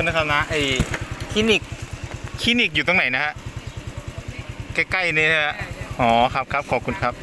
ษนะครับนะไอ้คลินิกคลินิกอยู่ตรงไหนนะฮะใกล้ๆนี่นะฮะอ๋อครับครับขอบคุณครับ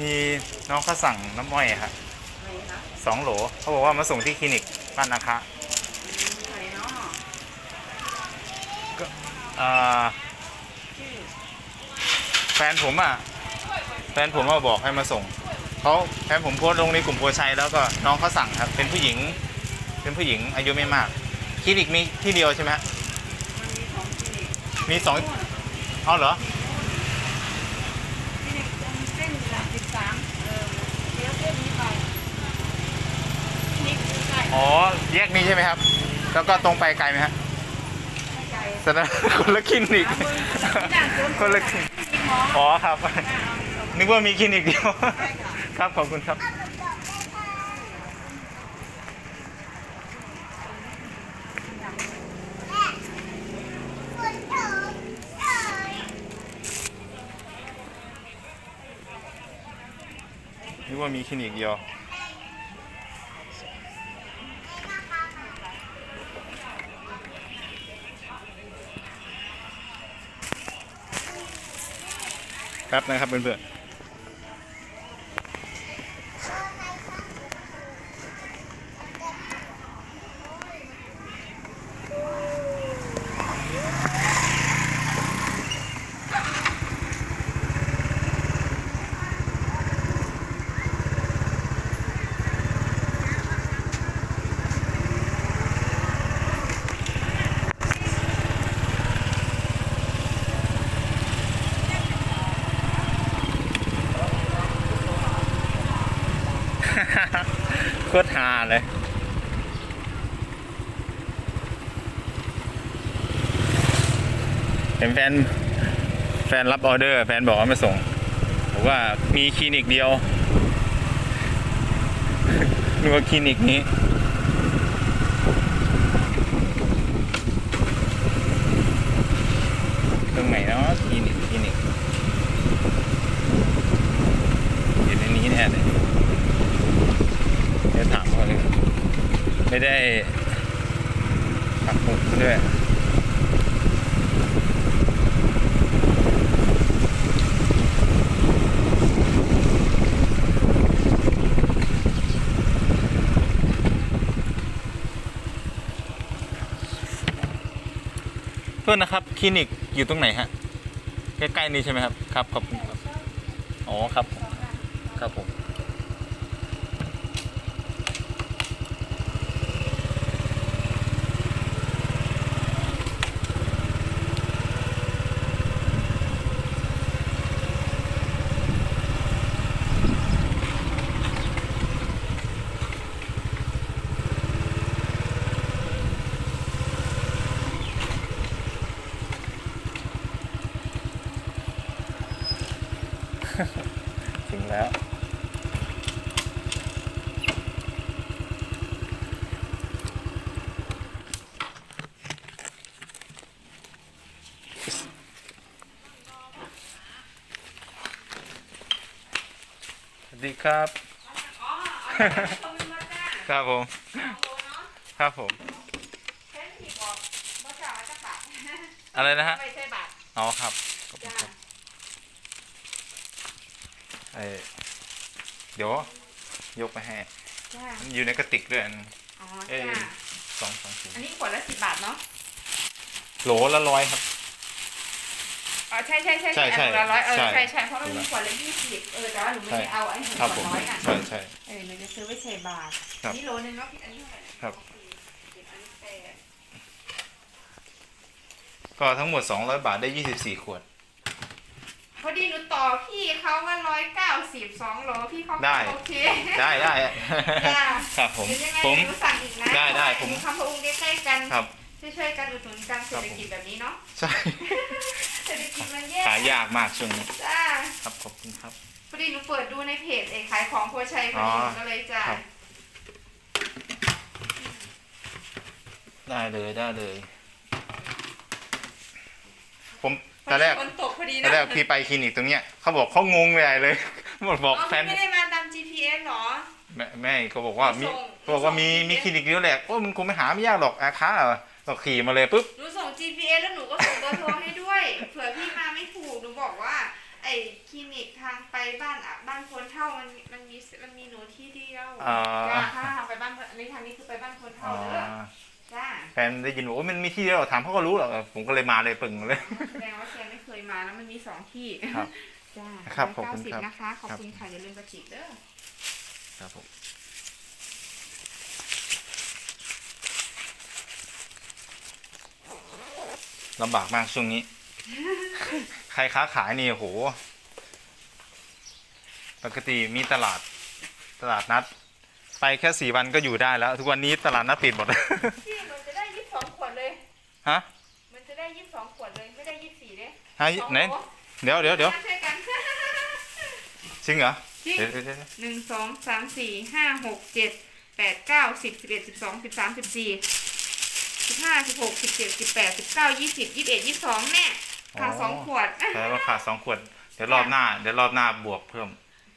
มีน้องเขาสั่งน้ำอ้อยอะครับสองโหลเขาบอกว่ามาส่งที่คลินิกบ้านนาคะก็เอ่อแฟนผมอะ แฟนผมมาบอกให้มาส่งเขาแฟนผมโพสต์ลงในกลุ่มโพชัยแล้วก็น้องเขาสั่งครับ เป็นผู้หญิง เป็นผู้หญิงอายุไม่มากคลินิกมีที่เดียวใช่ไหมฮะมีสองเอาเหรอ ที่นี่ตรงเส้นหลักสิบสามเออเลี้ยวเส้นนี้ไป นี่คือไก่อ๋อแยกนี้ใช่ไหมครับ แล้วก็ตรงไปไกลไหมฮะไม่ไก่แสดงคนละคลินิก คนละคลินิกหมออ๋อครับ นึกว่ามีคลินิกเดียว ครับขอบคุณครับนึกว่ามีคลินิกเดียว แป๊บนะครับเพื่อนๆ โค ตรฮาเลยเห็นแฟนแฟนรับออเดอร์ แฟนบอกว่ามาส่งบอกว่ามีคลินิกเดียวนึกว่าคลินิกนี้ ตรงไหนเนาะคลินิกคลินิกอยู่ในนี้แน่เลย เดี๋ยวถามเขาเลย ไม่ได้ปักหมุดด้วยเพื่อนนะครับคลินิกอยู่ตรงไหนฮะใกล้ๆนี้ใช่ไหมครับครับขอบคุณครับอ๋อครับ ครับผม ถึงแล้ว สวัสดีครับอ๋อเอาไปครับผมสองโลเนาะครับผมแค่ที่บอกบ่จ่ายจะบาทอะไรนะฮะ ไม่ใช่บาทอ๋อครับขอบคุณจ้าครับ เอ่อเดี๋ยว ยกไปให้จ้ามันอยู่ในกระติกด้วยอันอ๋อเอ้ยจ้าสองสองถุงอันนี้ขวดละสิบบาทเนาะโหลละร้อยครับ อ๋อใช่ใช่ใช่ใช่ใช่อันละร้อยเออใช่ใช่ใช่เพราะมันมีขวดละยี่สิบเออแต่ว่าหนูไม่ได้เอาไอ้หนึ่งครับขผวดมน้อยอะใช่ใช่ เออหนูจะซื้อไว้ใส่บาทครับนี่โลนึงเนาะพี่อันนี้เท่าไหร่นะครับโอเคเจ็ดอันนี้แปดก็ทั้งหมด200บาทได้24ขวด พอดีหนูต่อพี่เขามาร้อยเก้าสิบสองโลพี่เขาได้ โอเคได้ได้ จ้าครับผมหรือยังไงผมหนูสั่งอีกนะได้ได้เพราะว่าผมอยู่คำพะองค์ใกล้ๆกันครับ ช่วยๆกันอุดหนุนกันเศรษฐกิจแบบนี้เนาะใช่เศรษฐกิจมันแย่ขายยากมากช่วงนี้จ้าครับขอบคุณครับ พอดีหนูเปิดดูในเพจไอ้ขายของโพชัยพอดีอ๋อหนูก็เลยจ้าครับ ได้เลยได้เลย ผม ตอนแรก ฝนตกพอดีตอนะนแรกพี่ไปคลินิกตรงเนี้ยเขาบอกเขางงใหญ่เลย หมดบอกอ๋อแฟน ไม่ได้มาตาม GPS หรอ แม่แม่ก็บอกว่ามีส่งก็บอกว่ามีส่ง มีคลินิกเดียวแหละโอ้มึงคงไม่หาไม่ยากหรอกอาค้าเหรอเราขี่มาเลยปุ๊บ หนูส่ง GPS แล้วหนูก็ส่งเบอร์โทรให้ด้วย เผื่อพี่มาไม่ถูก หนูบอกว่า ไอ้คลินิกทางไปบ้านอะบ้านคนเท่ามันมันมีมันมีหนูที่เดียวอ่า จ้าถ้าทางไปบ้านอันนี้ทางนี้คือไปบ้านคนอ๋เท่าอเด้อ จ้าแฟนได้ยินบอกว่ามันมีที่เดียวถามเขาก็รู้หรอกผมก็เลยมาเลยปึ่งเลย แสดงว่าแกไม่เคยมาแล้วมันมีสองที่ครับจ้าครับขอบคุณครับ190นะคะ ขอบคุณค่ะอย่าลืมกระจิกเด้อครับผมลำบากมากช่วงนี้ ใครค้าขายนี่โอ้โห ปกติมีตลาดตลาดนัด ไปแค่สี่วันก็อยู่ได้แล้ว ทุกวันนี้ตลาดนัดปิดหมดพี่มั ฮะมันจะได้ยี่สิบสองขวดเลยไม่ได้ยี่สิบสี่เลยฮะไหนเดี๋ยวเดี๋ยวเดี๋ยวช่วยกันจริงเหรอจริงเดี๋ยวเดี๋ยวเดี๋ยวหนึ่งสองสามสี่ห้าหกเจ็ดแปดเก้าสิบสิบเอ็ดสิบสองสิบสามสิบสี่สิบห้าสิบหกสิบเจ็ดสิบแปดสิบเก้ายี่สิบยี่สิบเอ็ดยี่สิบสองแน่ขาดสองขวดแปลว่าขาดสองขวดเดี๋ยวรอบหน้าเดี๋ยวรอบหน้าบวกเพิ่ม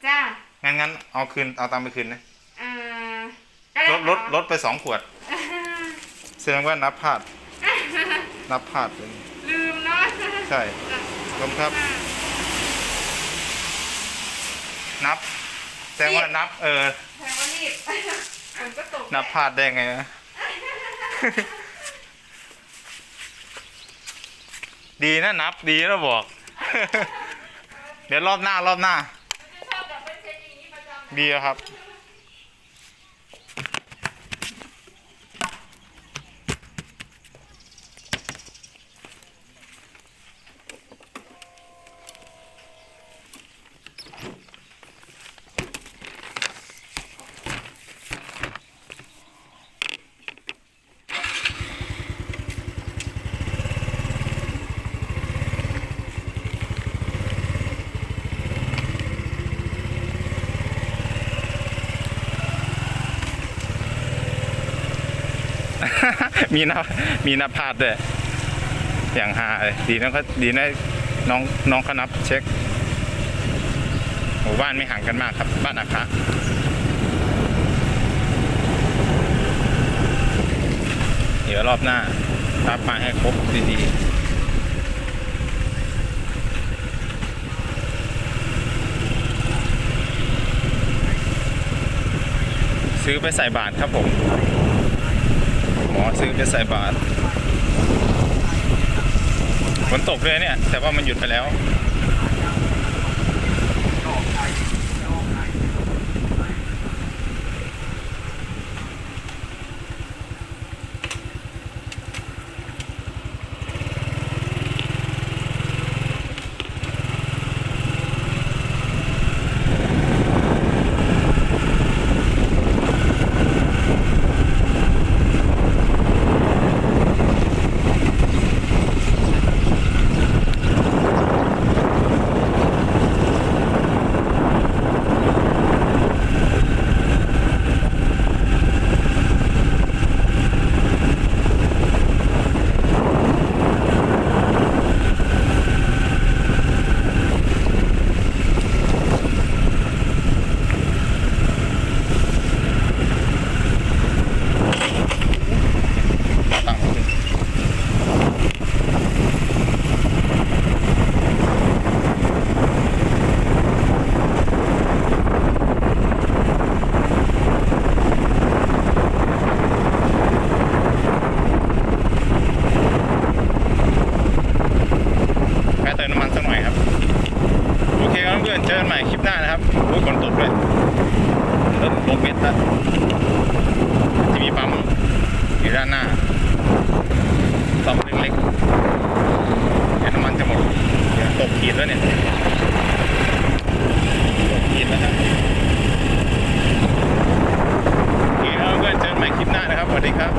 จ้างั้นงั้นเอาคืนเอาตังค์ไปคืนนะอ่าก็ได้ลดลดค่ะลดไปสองขวดแสดงว่านับพลาด นับพลาดเลย ลืมเนาะใช่ขอบคุณครับ นับแสดงว่านับ เออแพงว่ารีบมันก็ตกนับพลาดได้ไงนะดีนะนับดีนะบอก เดี๋ยวรอบหน้ารอบหน้าจะชอบแบบเป็นเช็คอย่างนี้ประจำ ดีครับ มีนับมีนับพาดด้วยอย่างฮาเลยดีนะเขาดีนะน้องน้องเขานับเช็คหมู่บ้านไม่ห่างกันมากครับ บ้านอาคาเดี๋ยวรอบหน้ารับมาให้ครบดีๆซื้อไปใส่บาทครับผม หมอซื้อไปใส่บาทฝนตกเลยเนี่ย แต่ว่ามันหยุดไปแล้ว เพื่อนเจอกันใหม่คลิปหน้านะครับรู้ฝนตกเลยเริ่มลงเม็ดแล้วจะมีปั๊มอยู่ด้านหน้าสองเล็กๆแค่น้ำมันจะหมดตกขีดแล้วเนี่ยตกขีดแล้วนะโอเคครับเพื่อนเจอกันใหม่คลิปหน้านะครับสวัสดีครับ